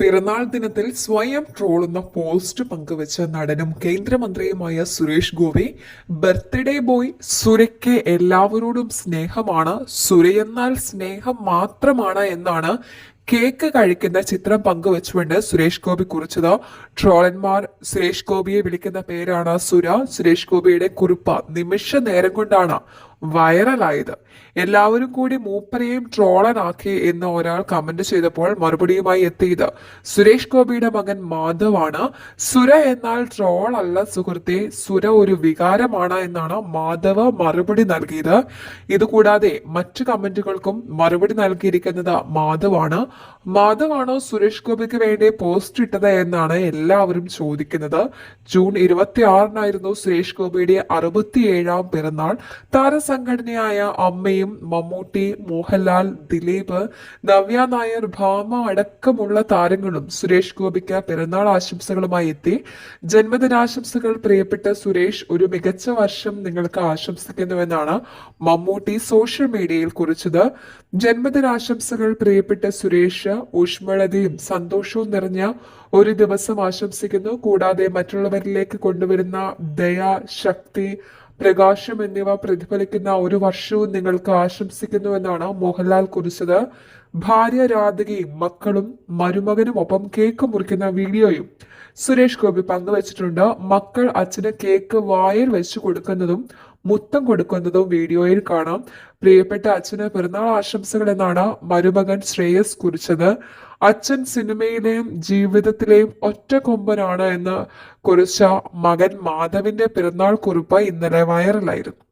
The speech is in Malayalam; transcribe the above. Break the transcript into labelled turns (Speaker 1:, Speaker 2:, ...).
Speaker 1: പിറന്നാൾ ദിനത്തിൽ സ്വയം ട്രോളുന്ന പോസ്റ്റ് പങ്കുവച്ച നടനും കേന്ദ്രമന്ത്രിയുമായ സുരേഷ് ഗോപി ബർത്ത്ഡേ ബോയ് സുരയ്ക്ക് എല്ലാവരോടും സ്നേഹമാണ്. സുരയെന്നാൽ സ്നേഹം മാത്രമാണ് എന്നാണ് കേക്ക് കഴിക്കുന്ന ചിത്രം പങ്കുവച്ചുകൊണ്ട് സുരേഷ് ഗോപി കുറിച്ചത്. ട്രോളന്മാർ സുരേഷ് ഗോപിയെ വിളിക്കുന്ന പേരാണ് സുര. സുരേഷ് ഗോപിയുടെ കുറിപ്പ് നിമിഷ നേരം കൊണ്ടാണ് വൈറലായത്. എല്ലാവരും കൂടി മൂപ്പരെയും ട്രോളനാക്കി എന്ന് ഒരാൾ കമന്റ് ചെയ്തപ്പോൾ മറുപടിയുമായി എത്തിയത് സുരേഷ് ഗോപിയുടെ മകൻ മാധവാണ്. സുര എന്നാൽ ട്രോൾ അല്ല സുഹൃത്തെ സുര ഒരു വികാരമാണ് എന്നാണ് മാധവ് മറുപടി നൽകിയത്. ഇതുകൂടാതെ മറ്റു കമന്റുകൾക്കും മറുപടി നൽകിയിരിക്കുന്നത് മാധവാണ്. മാധവാണോ സുരേഷ് ഗോപിക്ക് വേണ്ടി പോസ്റ്റ് ഇട്ടത് എന്നാണ് എല്ലാവരും ചോദിക്കുന്നത്. ജൂൺ ഇരുപത്തി ആറിനായിരുന്നു സുരേഷ് ഗോപിയുടെ അറുപത്തിയേഴാം പിറന്നാൾ. താരസംഘടനയായ അമ്മയും മമ്മൂട്ടി മോഹൻലാൽ ദിലീപ് നവ്യ നായർ ഭാമ അടക്കമുള്ള താരങ്ങളും സുരേഷ് ഗോപിക്ക് പിറന്നാൾ ആശംസകളുമായി എത്തി. ജന്മദിനാശംസകൾ പ്രിയപ്പെട്ട സുരേഷ് ഒരു മികച്ച വർഷം നിങ്ങൾക്ക് ആശംസിക്കുന്നുവെന്നാണ് മമ്മൂട്ടി സോഷ്യൽ മീഡിയയിൽ കുറിച്ചത്. ജന്മദിനാശംസകൾ പ്രിയപ്പെട്ട സുരേഷ് ഊഷ്മളതയും സന്തോഷവും നിറഞ്ഞ ഒരു ദിവസം ആശംസിക്കുന്നു. കൂടാതെ മറ്റുള്ളവരിലേക്ക് കൊണ്ടുവരുന്ന ദയ ശക്തി പ്രകാശം എന്നിവ പ്രതിഫലിക്കുന്ന ഒരു വർഷവും നിങ്ങൾക്ക് ആശംസിക്കുന്നു എന്നാണ് മോഹൻലാൽ കുറിച്ചത്. ഭാര്യ രാധികയും മക്കളും മരുമകനും ഒപ്പം കേക്ക് മുറിക്കുന്ന വീഡിയോയും സുരേഷ് ഗോപി പങ്കുവച്ചിട്ടുണ്ട്. മക്കൾ അച്ഛന് കേക്ക് വായിൽ വെച്ച് കൊടുക്കുന്നതും മുത്തം കൊടുക്കുന്നതും വീഡിയോയിൽ കാണാം. പ്രിയപ്പെട്ട അച്ഛന് പിറന്നാൾ ആശംസകൾ എന്നാണ് മരുമകൻ ശ്രേയസ് കുറിച്ചത്. അച്ഛൻ സിനിമയിലെയും ജീവിതത്തിലെയും ഒറ്റ കൊമ്പനാണ് എന്ന് കുറിച്ച മകൻ മാധവിന്റെ പിറന്നാൾ കുറിപ്പ് ഇന്നലെ വൈറലായിരുന്നു